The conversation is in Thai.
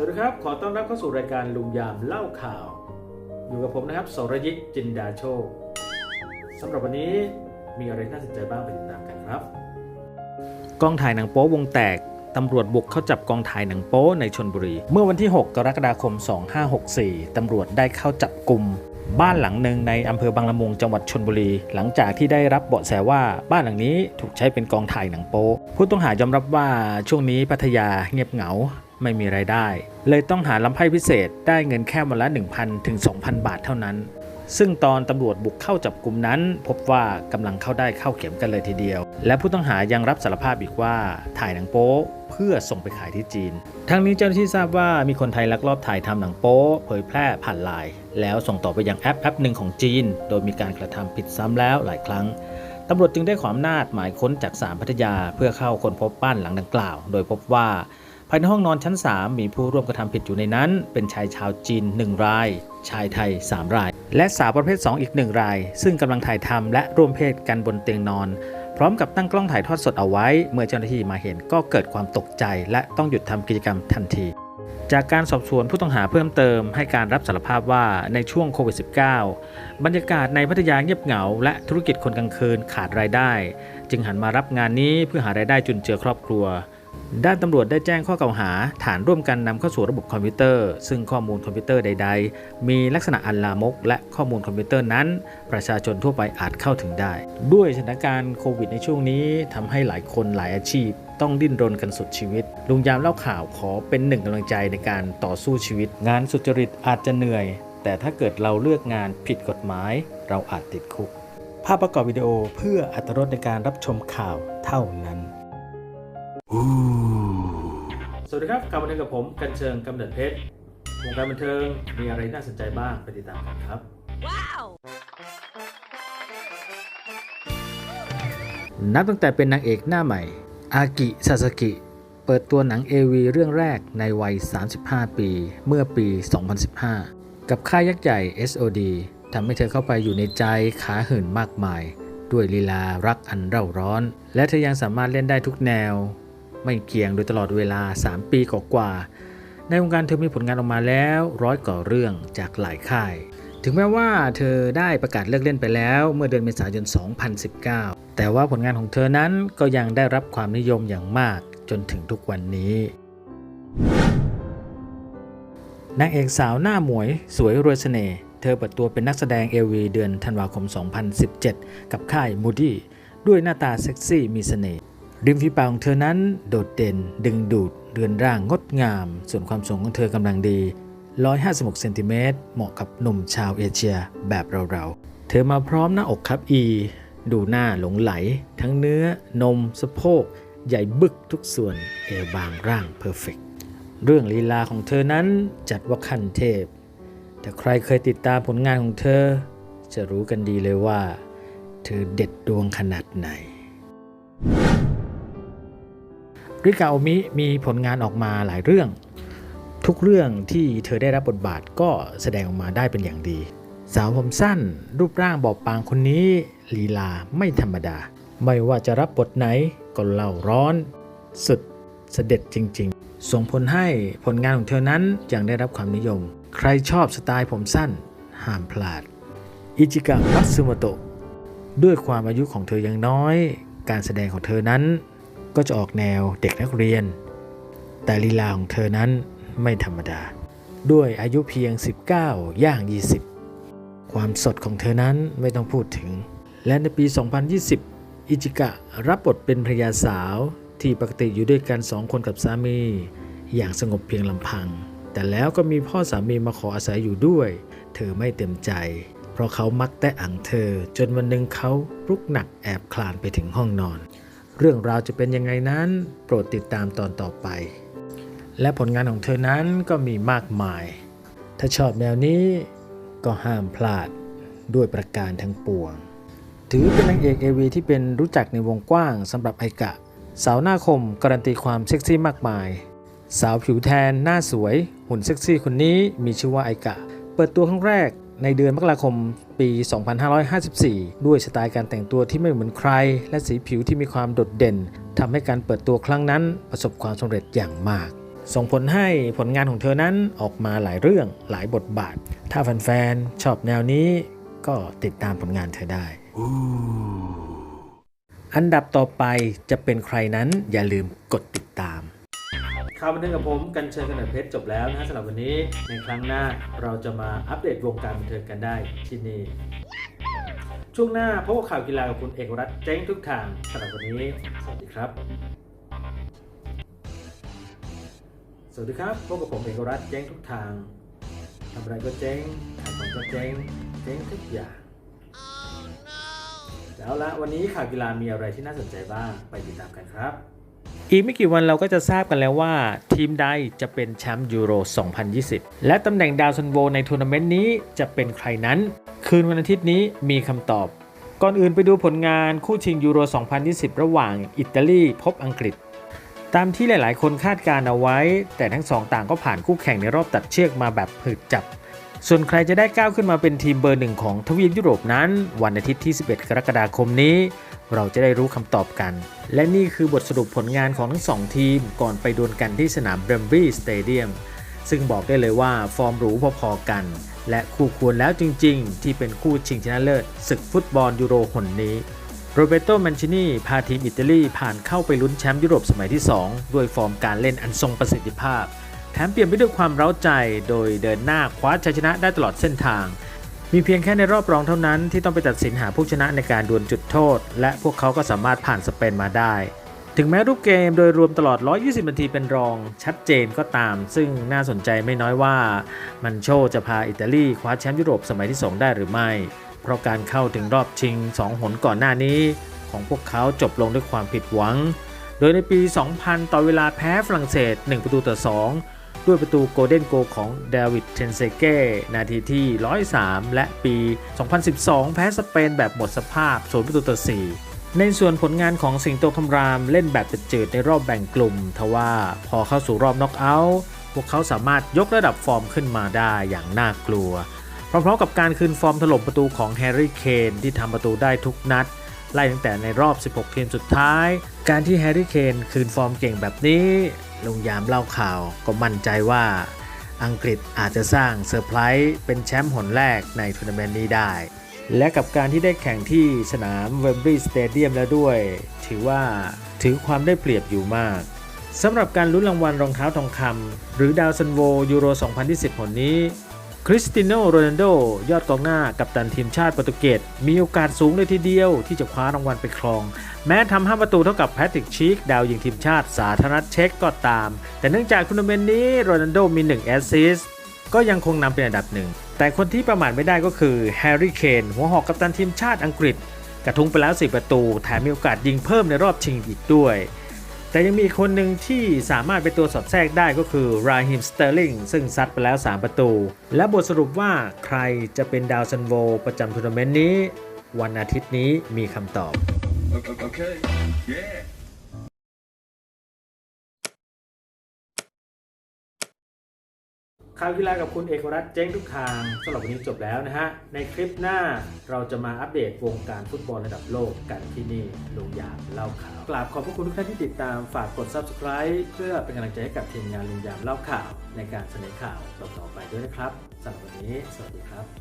สวัสดีครับ ขอต้อนรับเข้าสู่รายการลุงยามเล่าข่าว อยู่กับผมนะครับสรยิตจินดาโชคสำหรับวันนี้มีอะไรน่าสนใจบ้างไปติดตามกันครับ กองถ่ายหนังโป๊วงแตกตำรวจบุกเข้าจับกองถ่ายหนังโป๊ในชนบุรี เมื่อวันที่ 6 กรกฎาคม 2564 ตำรวจได้เข้าจับกลุ่มบ้านหลังหนึ่งในอำเภอบางละมุงจังหวัดชนบุรี หลังจากที่ได้รับเบาะแสว่าบ้านหลังนี้ถูกใช้เป็นกองถ่ายหนังโป๊ผู้ต้องหายอมรับว่าช่วงนี้พัทยาเงียบเหงา ไม่มีไรายได้ เลยต้องหาลำไพ่พิเศษได้เงินแค่วันละ 1,000 ถึง 2,000 บาทเท่านั้น ซึ่งตอนตำรวจบุกเข้าจับกลุ่มนั้น พบว่ากำลังเข้าได้เข้าเข็มกันเลยทีเดียว และผู้ต้องหายังรับสารภาพอีกว่าถ่ายหนังโป๊เพื่อส่งไปขายที่จีน ทั้งนี้เจ้าหน้าที่ทราบว่ามีคนไทยลักลอบถ่ายทำหนังโป๊เผยแพร่ผ่านไลน์แล้วส่งต่อไปยังแอปแอปหนึ่งของจีน โดยมีการกระทำผิดซ้ำแล้วหลายครั้งตำรวจจึงได้ขออำนาจหมายค้นจากศาลพัทยา เพื่อเข้าคนพบบ้านหลังดังกล่าว โดยพบว่า ภายในห้องนอนชั้น 3 มีผู้ร่วมกระทำผิดอยู่ในนั้น เป็นชายชาวจีน 1 ราย ชายไทย 3 ราย และสาวประเภท 2 อีก 1 ราย ซึ่งกำลังถ่ายทำและร่วมเพศกันบนเตียงนอน พร้อมกับตั้งกล้องถ่ายทอดสดเอาไว้ เมื่อเจ้าหน้าที่มาเห็นก็เกิดความตกใจ และต้องหยุดทำกิจกรรมทันที จากการสอบสวนผู้ต้องหาเพิ่มเติม ให้การรับสารภาพว่าในช่วงโควิด -19 บรรยากาศในพัทยาเงียบเหงา และธุรกิจคนกลางคืนขาดรายได้ จึงหันมารับงานนี้เพื่อหารายได้จุนเจือครอบครัว ด้านตำรวจได้แจ้งข้อกล่าวหา ฐานร่วมกันนำเข้าสู่ระบบคอมพิวเตอร์ ซึ่งข้อมูลคอมพิวเตอร์ใด ๆ มีลักษณะอันลามก และข้อมูลคอมพิวเตอร์นั้น ประชาชนทั่วไปอาจเข้าถึงได้ ด้วยสถานการณ์โควิดในช่วงนี้ทำให้หลายคนหลายอาชีพ ต้องดิ้นรนกันสุดชีวิต ลุงยามเล่าข่าวขอเป็นหนึ่งกำลังใจในการต่อสู้ชีวิต งานสุจริตอาจจะเหนื่อย แต่ถ้าเกิดเราเลือกงานผิดกฎหมาย เราอาจติดคุก ภาพประกอบวิดีโอเพื่ออัตรรในการรับชมข่าวเท่านั้น สวัสดีครับกลับมาเจอกับผมกันเชิงกำเนิดเพชรวงการบันเทิงมีอะไรน่าสนใจบ้างไปติดตามกันครับ Wow! นับตั้งแต่เป็นนางเอกหน้าใหม่ อากิซาสกิ เปิดตัวหนัง AV เรื่องแรกในวัย 35 ปี เมื่อปี 2015 กับค่ายยักษ์ใหญ่ SOD ทำให้เธอเข้าไปอยู่ในใจขาหื่นมากมาย ด้วยลีลารักอันเร่าร้อน และเธอยังสามารถเล่นได้ทุกแนว ไม่เกี่ยงโดยตลอดเวลา 3 ปีกว่าในวงการเธอมีผลงานออกมาแล้วร้อยกว่าเรื่องจากหลายค่าย ถึงแม้ว่าเธอได้ประกาศเลิกเล่นไปแล้วเมื่อเดือนเมษายน 2019 แต่ว่าผลงานของเธอนั้นก็ยังได้รับความนิยมอย่างมากจนถึงทุกวันนี้ นางเอกสาวหน้าหมวย สวยรวยเสน่ห์เธอเปิดตัวเป็นนักแสดง AV เดือนธันวาคม 2017 กับค่าย Moody ด้วยหน้าตาเซ็กซี่มีเสน่ห์ ริมฝีปากของเธอนั้นโดดเด่น ดึงดูด เรือนร่างงดงาม ส่วนความสูงของเธอกำลังดี 156เซนติเมตรเหมาะกับหนุ่มชาวเอเชียแบบเราๆ เธอมาพร้อมหน้าอกครับอี ดูหน้าหลงไหล ทั้งเนื้อนมสะโพก ใหญ่บึกทุกส่วน เอวบางร่างเพอร์เฟกเรื่องลีลาของเธอนั้นจัดว่าขั้นเทพ แต่ใครเคยติดตามผลงานของเธอ จะรู้กันดีเลยว่า เธอเด็ดดวงขนาดไหน ริกาโอมิมีผลงานออกมาหลายเรื่อง ทุกเรื่องที่เธอได้รับบทบาทก็แสดงออกมาได้เป็นอย่างดี สาวผมสั้น รูปร่างบอบบางคนนี้ลีลาไม่ธรรมดา ไม่ว่าจะรับบทไหนก็เล่าร้อน สุดเสด็จจริง ๆ ส่งผลให้ผลงานของเธอนั้นยังได้รับความนิยม ใครชอบสไตล์ผมสั้นห้ามพลาดอิจิกะมัตสึโมโตะด้วยความอายุของเธอยังน้อย การแสดงของเธอนั้น ก็จะออกแนวเด็กนักเรียน แต่ลีลาของเธอนั้นไม่ธรรมดา ด้วยอายุเพียง 19 ย่าง 20 ความสดของเธอนั้นไม่ต้องพูดถึง และในปี 2020 อิจิกะรับบทเป็นภรรยาสาวที่ปกติอยู่ด้วยกันสองคนกับสามี อย่างสงบเพียงลำพัง แต่แล้วก็มีพ่อสามีมาขออาศัยอยู่ด้วย เธอไม่เต็มใจ เพราะเขามักแต่อังเธอ จนวันหนึ่งเขาปลุกหนักแอบคลานไปถึงห้องนอน เรื่องราวจะเป็นยังไงนั้น โปรดติดตามตอนต่อไป และผลงานของเธอนั้นก็มีมากมาย ถ้าชอบแนวนี้ก็ห้ามพลาดด้วยประการทั้งปวง ถือเป็นนางเอกเอวีที่เป็นรู้จักในวงกว้างสำหรับไอกะ สาวหน้าคมการันตีความเซ็กซี่มากมาย สาวผิวแทนหน้าสวย หุ่นเซ็กซี่คนนี้มีชื่อว่าไอกะ เปิดตัวครั้งแรก ในเดือนมกราคมปี 2554 ด้วยสไตล์การแต่งตัวที่ไม่เหมือนใคร และสีผิวที่มีความโดดเด่นทำให้การเปิดตัวครั้งนั้นประสบความสำเร็จอย่างมาก ส่งผลให้ผลงานของเธอนั้นออกมาหลายเรื่องหลายบทบาท ถ้าแฟนๆชอบแนวนี้ก็ติดตามผลงานเธอได้ อันดับต่อไปจะเป็นใครนั้นอย่าลืมกดติดตาม ข่าวบันเทิงกับผมกันเชิญกันหน่อยเพชรจบแล้วนะสำหรับวันนี้ในครั้งหน้าเราจะมาอัปเดตวงการบันเทิงกันได้ที่นี่ ช่วงหน้าพบกับข่าวกีฬากับคุณเอกรัตน์เจ้งทุกทางสำหรับวันนี้ สวัสดีครับ สวัสดีครับพบกับผมเอกรัตน์เจ้งทุกทางทำอะไรก็เจ๊งขายของก็เจ๊งเจ๊งทุกอย่างแล้วละวันนี้ข่าวกีฬามีอะไรที่น่าสนใจบ้างไปติดตามกันครับ อีกไม่กี่วันเราก็จะทราบกันแล้วว่า ทีมใดจะเป็นแชมป์ยูโร 2020 และตำแหน่งดาวซันโวในทัวร์นาเมนต์นี้จะเป็นใครนั้น คืนวันอาทิตย์นี้มีคำตอบ ก่อนอื่นไปดูผลงานคู่ชิงยูโร 2020 ระหว่างอิตาลีพบอังกฤษ ตามที่หลาย ๆ คนคาดการณ์เอาไว้ แต่ทั้งสองต่างก็ผ่านคู่แข่งในรอบตัดเชือกมาแบบผืดจับ ส่วนใครจะได้ก้าวขึ้นมาเป็นทีมเบอร์หนึ่งของทวีปยุโรปนั้น วันอาทิตย์ที่ 11 กรกฎาคมนี้ เราจะได้รู้คำตอบกัน และนี่คือบทสรุปผลงานของทั้งสองทีมก่อนไปดวลกันที่สนามเบรมบี้สเตเดียมซึ่งบอกได้เลยว่าฟอร์มหรูพอๆกัน และคู่ควรแล้วจริงๆ ที่เป็นคู่ชิงชนะเลิศศึกฟุตบอลยูโรหนนี้โรเบโตแมนชินีพาทีมอิตาลีผ่านเข้าไปลุ้นแชมป์ยุโรปสมัยที่ 2 ด้วยฟอร์มการเล่นอันทรงประสิทธิภาพ มเปลี่ยนไปด้วยความเร้าใจ โดยเดินหน้าคว้าชัยชนะได้ตลอดเส้นทาง มีเพียงแค่ในรอบรองเท่านั้นที่ต้องไปตัดสินหาผู้ชนะในการดวลจุดโทษ และพวกเขาก็สามารถผ่านสเปนมาได้ ถึงแม้รูปเกมโดยรวมตลอด 120 นาทีเป็นรอง ชัดเจนก็ตาม ซึ่งน่าสนใจไม่น้อยว่า มันโชจะพาอิตาลีคว้าแชมป์ยุโรปสมัยที่ 2 ได้หรือไม่ เพราะการเข้าถึงรอบชิง 2 หนก่อนหน้านี้ ของพวกเขาจบลงด้วยความผิดหวังโดยในปี 2000 ต่อเวลาแพ้ฝรั่งเศส 1 ประตูต่อ 2 ด้วยประตูโกลเด้นโกของเดวิดเทนเซเก้นาทีที่ 103 และปี 2012 แพ้สเปนแบบหมดสภาพ0ประตูต่อ 4 ในส่วนผลงานของสิงโตคำรามเล่นแบบจืดในรอบแบ่งกลุ่ม ทว่าพอเข้าสู่รอบน็อกเอาท์พวกเขาสามารถยกระดับฟอร์มขึ้นมาได้อย่างน่ากลัว พร้อมๆกับการคืนฟอร์มถล่มประตูของแฮร์รี่เคนที่ทำประตูได้ทุกนัดไล่ตั้งแต่ในรอบ 16 ทีมสุดท้าย การที่แฮร์รี่เคนคืนฟอร์มเก่งแบบนี้ ลุงยามเล่าข่าวก็มั่นใจว่าอังกฤษอาจจะสร้างเซอร์ไพรส์เป็นแชมป์หนแรกในทัวร์นาเมนต์นี้ได้ และกับการที่ได้แข่งที่สนามเวมบลีย์สเตเดียมแล้วด้วย ถือว่าถือความได้เปรียบอยู่มากสำหรับการลุ้นรางวัลรองเท้าทองคำหรือดาวซันโวยูโร 2020ผลนี้ คริสติโนโรนัลโดยอดกองหน้ากับตันทีมชาติโปรตุเกสมีโอกาสสูงเลยทีเดียวที่จะคว้ารางวัลไปครอง แม้ทำห้าประตูเท่ากับแพทริกชีกดาวยิงทีมชาติสาธารณรัฐเช็กก็ตาม แต่เนื่องจากทัวร์นาเมนต์นี้โรนัลโดมี1แอสซิสก็ยังคงนำเป็นอันดับหนึ่ง แต่คนที่ประมาทไม่ได้ก็คือแฮร์รี่เคนหัวหอกกัปตันทีมชาติอังกฤษ กระทุ้งไปแล้ว 4 ประตูแถมมีโอกาสยิงเพิ่มในรอบชิงอีกด้วย แต่ยังมีคนหนึ่งที่สามารถเป็นตัวสอดแทรกได้ก็คือราฮิมสเตอร์ลิงซึ่งซัดไปแล้ว 3 ประตู และบทสรุปว่าใครจะเป็นดาวซันโวประจำทัวร์นาเมนต์นี้ วันอาทิตย์นี้มีคำตอบ Okay. Yeah. ข่าวกีฬากับคุณเอกรัตน์เจ้งทุกทางสำหรับวันนี้จบแล้วนะฮะ ในคลิปหน้าเราจะมาอัปเดตวงการฟุตบอลระดับโลกกันที่นี่ลุงยามเล่าข่าว กราบขอบพระคุณทุกท่านที่ติดตามฝากกด subscribe เพื่อเป็นกำลังใจให้กับทีมงานลุงยามเล่าข่าว ในการเสนอข่าวต่อๆไปด้วยนะครับสำหรับวันนี้ สวัสดีครับ